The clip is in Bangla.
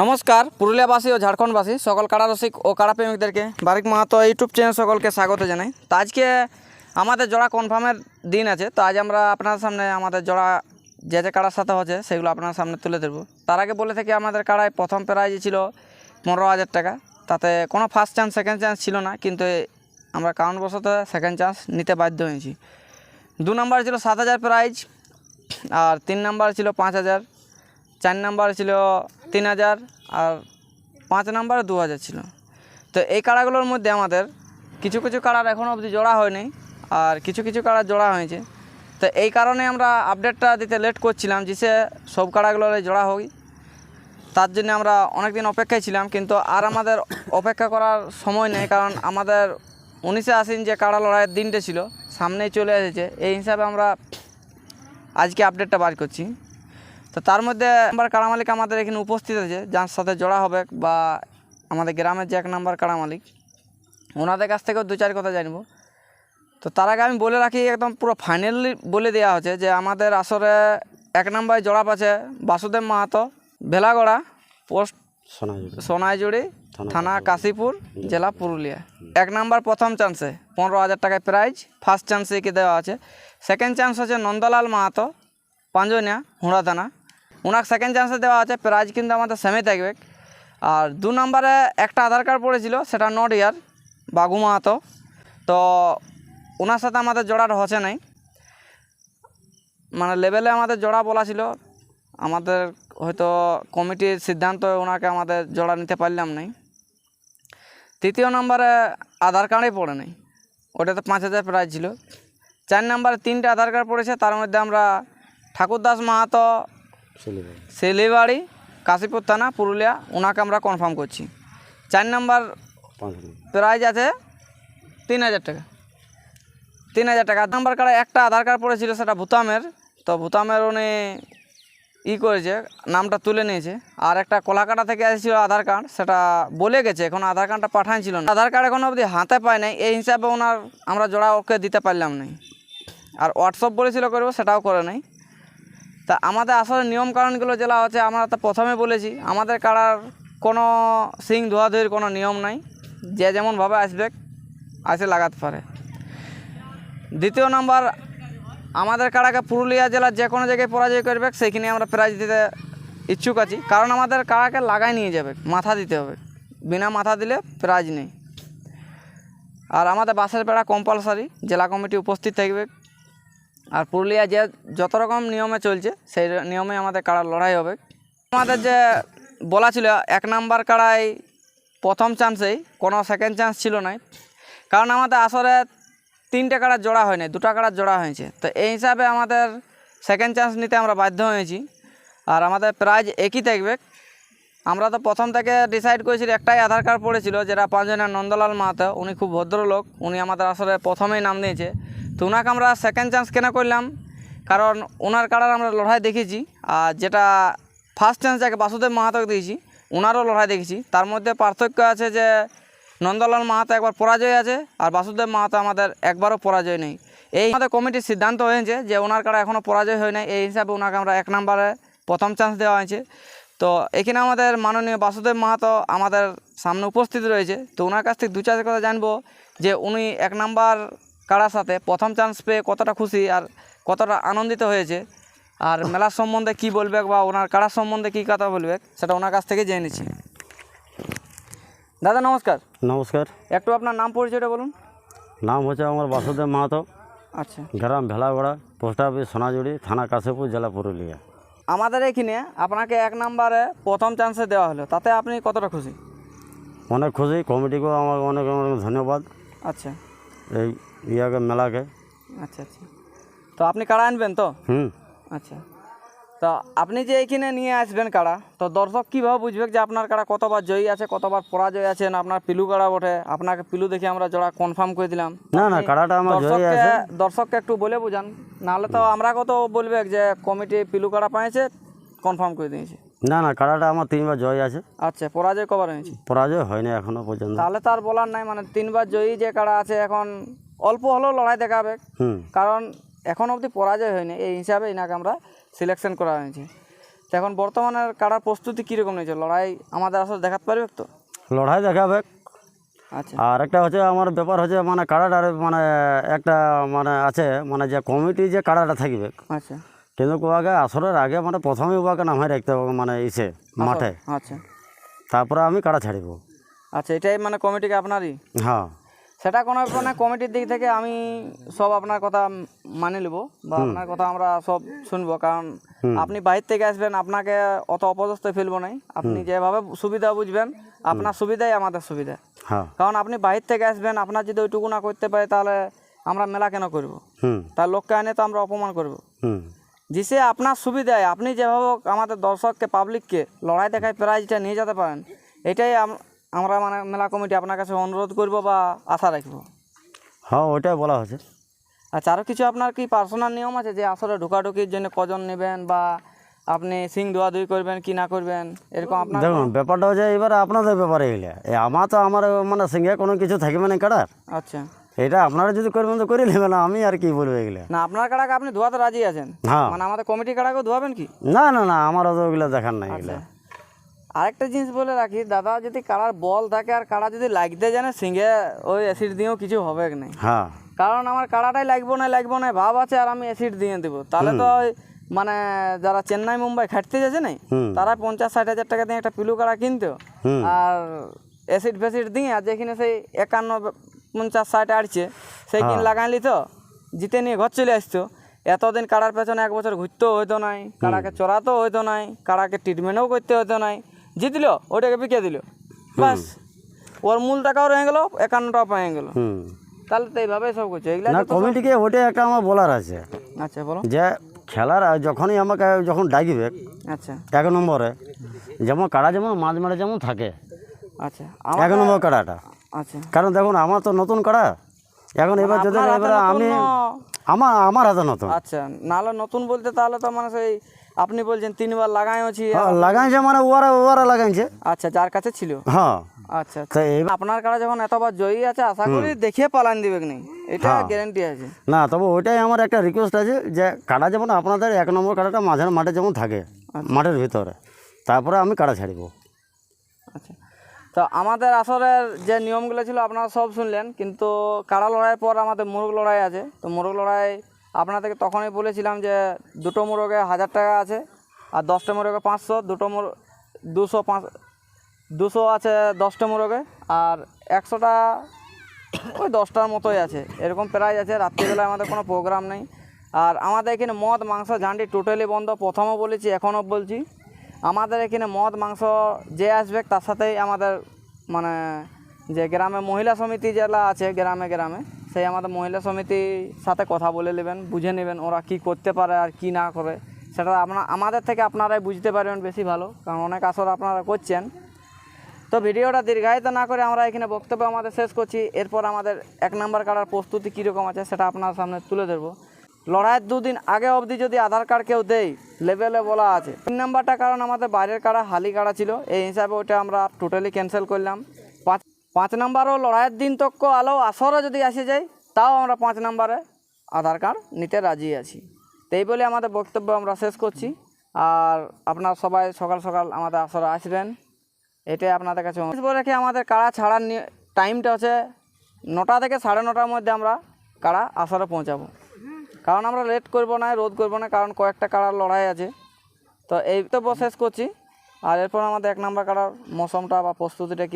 নমস্কার, পুরুলিয়াবাসী ও ঝাড়খণ্ডবাসী, সকল কাড়া রসিক ও কাড়া প্রেমিকদেরকে বারিক মাহাতো ইউটিউব চ্যানেল সকলকে স্বাগত জানাই। তো আজকে আমাদের জোড়া কনফার্মের দিন আছে, তো আজ আমরা আপনার সামনে আমাদের জোড়া যে যে কাড়ার সাথে হচ্ছে সেগুলো আপনার সামনে তুলে দেবো তার আগে বলে থেকে, আমাদের কাড়ায় প্রথম প্রাইজ ছিল পনেরো হাজার টাকা। তাতে কোনো ফার্স্ট চান্স সেকেন্ড চান্স ছিল না, কিন্তু আমরা কারণবশত সেকেন্ড চান্স নিতে বাধ্য হয়েছি। দু নম্বর ছিল সাত হাজার প্রাইজ আর তিন নাম্বার ছিল পাঁচ হাজার। চার নাম্বার ছিল তিন হাজার আর পাঁচ নাম্বার দু হাজার ছিল। তো এই কাড়াগুলোর মধ্যে আমাদের কিছু কিছু কাড়ার এখনও অবধি জোড়া হয়নি আর কিছু কিছু কাড়ার জোড়া হয়েছে। তো এই কারণে আমরা আপডেটটা দিতে লেট করছিলাম যে সে সব কাড়াগুলোর জোড়া হোক। তার জন্য আমরা অনেক দিন অপেক্ষায় ছিলাম কিন্তু আর আমাদের অপেক্ষা করার সময় নেই কারণ আমাদের উনিশে আশ্বিন যে কাড়া লড়াইয়ের দিনটা ছিল, সামনেই চলে এসেছে। এই হিসাবে আমরা আজকে আপডেটটা বার করছি। তো তার মধ্যে নাম্বার কাড়া মালিক আমাদের এখানে উপস্থিত আছে যার সাথে জোড়া হবে বা আমাদের গ্রামের যে এক নাম্বার কাড়া মালিক ওনাদের কাছ থেকেও দু চার কথা জানব। তো তার আগে আমি বলে রাখি একদম পুরো ফাইনালি বলে দেওয়া হচ্ছে যে আমাদের আসরে এক নম্বরে জোড়া পাচ্ছে বাসুদেব মাহাতো ভেলাগড়া পোস্ট সোনাইজুড়ি। থানা কাশীপুর। জেলা পুরুলিয়া। এক নাম্বার প্রথম চান্সে পনেরো হাজার টাকায় প্রাইজ ফার্স্ট চান্সে কি দেওয়া আছে। সেকেন্ড চান্স হচ্ছে নন্দলাল মাহাতো পাঞ্জনিয়া হুড়া থানা। ওনার সেকেন্ড চান্সে দেওয়া আছে, প্রাইজ কিন্তু আমাদের সেমে থাকবে। আর দু নম্বরে একটা আধার কার্ড পড়েছিল, সেটা নট ইয়ার বাগু মাহাতো। তো ওনার সাথে আমাদের জোড়ার হচ্ছে নাই। মানে লেভেলে আমাদের জোড়া বলা ছিল। আমাদের হয়তো কমিটির সিদ্ধান্ত ওনাকে আমাদের জোড়া নিতে পারলাম নাই। তৃতীয় নম্বরে আধার কার্ডই পড়ে নাই। ওটাতে পাঁচ হাজার প্রাইজ ছিল। চার নম্বরে তিনটে আধার কার্ড পড়েছে, তার মধ্যে আমরা ঠাকুরদাস মাহাতো সেলিবাড়ি কাশীপুর থানা পুরুলিয়া ওনাকে আমরা কনফার্ম করছি। চার নম্বর প্রাইজ আছে তিন হাজার টাকা। তিন হাজার টাকা। আট নাম্বার কার্ডে একটা আধার কার্ড পড়েছিল সেটা ভুতামের। তো ভুতামের উনি ই করেছে নামটা তুলে নিয়েছে। আর একটা কলাকাটা থেকে এসেছিল আধার কার্ড সেটা বলে গেছে এখন আধার কার্ডটা পাঠাইছিল না। আধার কার্ড এখন অবধি হাতে পায় নাই এই হিসাবে ওনার আমরা জোড়া ওকে দিতে পারলাম নাই। আর হোয়াটসঅ্যাপ বলেছিল করব সেটাও করে নাই। তা আমাদের আসলে নিয়ম কারণগুলো যেটা হচ্ছে আমরা তো প্রথমে বলেছি, আমাদের কাড়ার কোনো সিং ধোয়াধুয়ির কোনো নিয়ম নাই। যে যেমনভাবে আসবে, আসে লাগাতে পারে। দ্বিতীয় নাম্বার, আমাদের কাড়াকে পুরুলিয়া জেলার যে কোনো জায়গায় পরাজয় করবে, সেইখানে আমরা প্রাইজ দিতে ইচ্ছুক আছি। কারণ আমাদের কাড়াকে লাগাই নিয়ে যাবে, মাথা দিতে হবে। বিনা মাথা দিলে প্রাইজ নেই। আর আমাদের বাসের বেড়া কম্পালসারি, জেলা কমিটি উপস্থিত থাকবে। আর পুরুলিয়া যে যত রকম নিয়মে চলছে, সেই নিয়মে আমাদের কাড়ার লড়াই হবে। আমাদের যে বলা ছিল, এক নাম্বার কাড়াই প্রথম চান্সেই কোনো সেকেন্ড চান্স ছিল না কারণ আমাদের আসরে তিনটে কাড়ার জোড়া হয়নি, দুটা কাড়ার জোড়া হয়েছে। তো এই হিসাবে আমাদের সেকেন্ড চান্স নিতে আমরা বাধ্য হয়েছি। আর আমাদের প্রাইজ একই থাকবে। আমরা তো প্রথম থেকে ডিসাইড করেছিল একটাই আধার কার্ড পড়েছিল, যেটা পাঁচজনের নন্দলাল মাহাতো। উনি খুব ভদ্রলোক, উনি আমাদের আসলে প্রথমেই নাম দিয়েছে। তো ওনাকে আমরা সেকেন্ড চান্স কেন করলাম? কারণ ওনার কাড়ার আমরা লড়াই দেখেছি, আর যেটা ফার্স্ট চান্স যাকে বাসুদেব মাহাতোকে দিয়েছি, ওনারও লড়াই দেখেছি। তার মধ্যে পার্থক্য আছে যে নন্দলাল মাহাতো একবার পরাজয় আছে, আর বাসুদেব মাহাতো আমাদের একবারও পরাজয় নেই। এই আমাদের কমিটির সিদ্ধান্ত হয়েছে যে ওনার কাড়া এখনও পরাজয় হয় নাই, এই হিসাবে ওনাকে আমরা এক নম্বরে প্রথম চান্স দেওয়া হয়েছে। তো এখানে আমাদের মাননীয় বাসুদেব মাহাতো আমাদের সামনে উপস্থিত রয়েছে। তো ওনার কাছ থেকে দু চার কথা জানব যে উনি এক নাম্বার কাড়ার সাথে। প্রথম চান্স পেয়ে কতটা খুশি আর কতটা আনন্দিত হয়েছে। আর মেলার সম্বন্ধে কি বলবে বা ওনার কাড়ার সম্বন্ধে কী কথা বলবে সেটা ওনার কাছ থেকে জেনেছি দাদা নমস্কার। নমস্কার। একটু আপনার নাম পরিচয়টা বলুন। নাম হচ্ছে আমার বাসুদেব মাহাতো। আচ্ছা। গ্রাম ভেলাগড়া পোস্ট অফিস সোনাঝুরি থানা কাশীপুর জেলা পুরুলিয়া। আমাদের এখানে আপনাকে এক নাম্বারে প্রথম চান্সে দেওয়া হলো। তাতে আপনি কতটা খুশি? অনেক খুশি। কমিটিকেও আমার অনেক অনেক ধন্যবাদ। আচ্ছা। এই ইয়াকে মেলাকে আচ্ছা আচ্ছা। তো আপনি কাড়া আনবেন তো? হুম। আচ্ছা। তো আপনি যে এইখানে নিয়ে আসবেন কাড়া তো দর্শক কীভাবে বুঝবে যে আপনার কাড়া কতবার জয়ী আছে কতবার পরাজয় আছে না আপনার পিলু কাড়া বটে? আপনাকে পিলু দেখে আমরা জোড়া কনফার্ম করে দিলাম। না না কাড়াটা আমার জয় আছে। দর্শককে একটু বলে বুঝান। নাহলে তো আমরা কত বলবে যে কমিটি পিলু কাড়া পাইছে কনফার্ম করে দিয়েছে। না না কাড়াটা আমার তিনবার জয় আছে। আচ্ছা পরাজয় কবার হয়েছে? পরাজয় হয়নি এখনও পর্যন্ত। তাহলে তার বলার নাই মানে তিনবার জয়ী যে কাড়া আছে এখন অল্প হলেও লড়াই দেখাবে কারণ এখন অবধি পরাজয় হয়নি। এই হিসাবে এনাকে আমরা সিলেকশন করা হয়েছে। তো এখন বর্তমানের কাড়ার প্রস্তুতি কীরকম নিয়েছে লড়াই আমাদের আসলে দেখাতে পারবে তো? লড়াই দেখাবে। আচ্ছা। আর একটা হচ্ছে আমার ব্যাপার হচ্ছে মানে কারাটার মানে একটা মানে আছে মানে যে কমিটি যে কারাটা থাকবে। আচ্ছা। কিন্তু ওয়াকে আসরের আগে মানে প্রথমে ওয়াকে নামাই রাখতে হবে মানে ইসে মাঠে। আচ্ছা। তারপরে আমি কাড়া ছাড়িব। আচ্ছা এটাই মানে কমিটিকে আপনারই? হ্যাঁ। সেটা কোনো ব্যাপার না কমিটির দিক থেকে আমি সব আপনার কথা মানে নেব বা আপনার কথা আমরা সব শুনব। কারণ আপনি বাইরে থেকে আসবেন আপনাকে অত অপদস্থ ফেলব নাই। আপনি যেভাবে সুবিধা বুঝবেন আপনার সুবিধাই আমাদের সুবিধা। হ্যাঁ। কারণ আপনি বাইরে থেকে আসবেন আপনার যদি ওইটুকু না করতে পারে তাহলে আমরা মেলা কেন করব? তার লোককে আনে তো আমরা অপমান করব। যিসে আপনার সুবিধায় আপনি যেভাবে আমাদের দর্শককে পাবলিককে লড়াই দেখায় প্রাইজটা নিয়ে যেতে পারেন এটাই আমরা মানে মেলা কমিটি আপনার কাছে অনুরোধ করব বা আশা রাখব? হ্যাঁ ওইটাই বলা হচ্ছে আচ্ছা আরও কিছু আপনার কি পার্সোনাল নিয়ম আছে যে আসলে ঢোকাঢুকির জন্য কজন নেবেন বা আপনি সিং ধোয়াধুয়ি করবেন কি না করবেন? এরকম আপনার দেখুন ব্যাপারটা হচ্ছে এবার আপনাদের ব্যাপারে এগুলো। এ আমার তো আমার মানে সঙ্গে কোনো কিছু থাকবে না কাড়ার আচ্ছা। এটা আপনারা যদি করবেন তো করে নেবেন আমি আর কি বলব এগুলো। না আপনার কাড়াকে আপনি ধোয়াতে রাজি আছেন? হ্যাঁ। মানে আমাদের কমিটি কাড়াকেও ধোয়াবেন কি? না না না আমার তো ওগুলো দেখার নাই এগুলো। আরেকটা জিনিস বলে রাখি দাদা যদি কাড়ার বল থাকে আর কাড়া যদি লাগতে জানে সিঙ্গে ওই অ্যাসিড দিয়েও কিছু হবে নাই। হ্যাঁ। কারণ আমার কাড়াটাই লাগবো না লাগবো না ভাব আছে আর আমি অ্যাসিড দিয়ে দেবো। তাহলে তো ওই মানে যারা চেন্নাই মুম্বাই খাটতে যাচ্ছে না। তারা পঞ্চাশ ষাট হাজার টাকা দিয়ে একটা পিলু কাড়া কিনতো আর অ্যাসিড ফ্যাসিড দিয়ে আর যেখানে সেই একান্ন পঞ্চাশ ষাট আড়ছে সেই কিন লাগাইলি তো জিতে নিয়ে ঘর চলে আসতো। এতদিন কাড়ার পেছনে এক বছর ঘুরতেও হইতো নাই কাড়াকে চড়াতেও হইতো নাই কাড়াকে ট্রিটমেন্টও করতে হইতো নাই জিতল ওটাকে বিকে দিল। বাস ওর মূল টাকাও রয়ে গেলো একান্ন টাকা পেয়ে গেলো। তাহলে তো এইভাবেই সব করছে এগুলা না কমিটিকে ওটাই একটা আমার বলার আছে। আচ্ছা বলো। যে খেলার যখনই আমাকে যখন ডাকিবে আচ্ছা। এক নম্বরে যেমন কাড়া যেমন মাঝ মাঠে যেমন থাকে আচ্ছা এক নম্বর কাড়াটা। আচ্ছা। কারণ দেখুন আমার তো নতুন কাড়া। এখন এবার যদি এবার আমি আমার আমার হাতে নতুন। আচ্ছা নাহলে নতুন বলতে তাহলে তো মানে সেই আপনি বলছেন তিনবার লাগাইছি হ্যাঁ, লাগাইছে মানে ওরা ওরা লাগাইছে। আচ্ছা যার কাছে ছিল? হ্যাঁ। আচ্ছা তো এই আপনার কাছে যখন এতবার জয়ী আছে আশা করি পালান না। এটা হ্যাঁ। গ্যারেন্টি আছে। না তবে ওইটাই আমার একটা রিকোয়েস্ট আছে যে কাড়া যেমন আপনাদের এক নম্বর মাঝের মাঠে যেমন থাকে মাঠের ভিতরে তারপরে আমি ছাড়িব। আচ্ছা। তো আমাদের আসরের যে নিয়মগুলো ছিল আপনারা সব শুনলেন কিন্তু কাড়া লড়াইয়ের পর আমাদের মোরগ লড়াই আছে। তো মোরগ লড়াই আপনাদেরকে তখনই বলেছিলাম যে দুটো মোরগে হাজার টাকা আছে আর দশটা মোরগে পাঁচশো, দুটো মোর, দুশো পাঁচ, দুশো আছে দশটা মোরগে আর একশোটা ওই দশটার মতোই আছে। এরকম প্রাইজ আছে, রাত্রিবেলায় আমাদের কোনো প্রোগ্রাম নেই। আর আমাদের এখানে মদ, মাংস ঝান্ডি টোটালি বন্ধ। প্রথমও বলেছি, এখনও বলছি। আমাদের এখানে মদ, মাংস যে আসবে, তার সাথেই আমাদের মানে যে গ্রামে মহিলা সমিতি যেগুলো আছে, গ্রামে গ্রামে সেই আমাদের মহিলা সমিতির সাথে কথা বলে নেবেন, বুঝে নেবেন ওরা কি করতে পারে আর কি না করে। সেটা আপনার আমাদের থেকে আপনারাই বুঝতে পারবেন বেশি ভালো, কারণ অনেক আসর আপনারা করছেন। তো ভিডিওটা দীর্ঘায়িত না করে আমরা এখানে বক্তব্য আমাদের শেষ করছি। এরপর আমাদের এক নাম্বার কার্ডের প্রস্তুতি কীরকম আছে সেটা আপনার সামনে তুলে ধরবো। লড়াইয়ের দুদিন আগে অবধি যদি আধার কার্ড কেউ দেয়, লেভেলে বলা আছে। তিন নাম্বারটা কারণ আমাদের বাইরের কাড়া হালি কাড়া ছিল। এই হিসাবে ওটা আমরা টোটালি ক্যান্সেল করলাম। পাঁচ নাম্বারও লড়াইয়ের দিন তক্ক আলো, আসরও যদি আসে যায়, তাও আমরা পাঁচ নাম্বারে আধার কার্ড নিতে রাজি আছি। তো এই বলে আমাদের বক্তব্য আমরা শেষ করছি। আর আপনার সবাই সকাল সকাল আমাদের আসরে আসবেন। এটাই আপনাদের কাছে করে রেখে, আমাদের কাড়া ছাড়ার টাইমটা হচ্ছে নটা থেকে সাড়ে নটার মধ্যে আমরা কাড়া আসরে পৌঁছাবো। কারণ আমরা লেট করব না, রোদ করব না, কারণ কয়েকটা কাড়ার লড়াই আছে। তো এই তো শেষ করছি। আর এরপর আমাদের এক নাম্বার কাড়ার মৌসুমটা বা প্রস্তুতিটা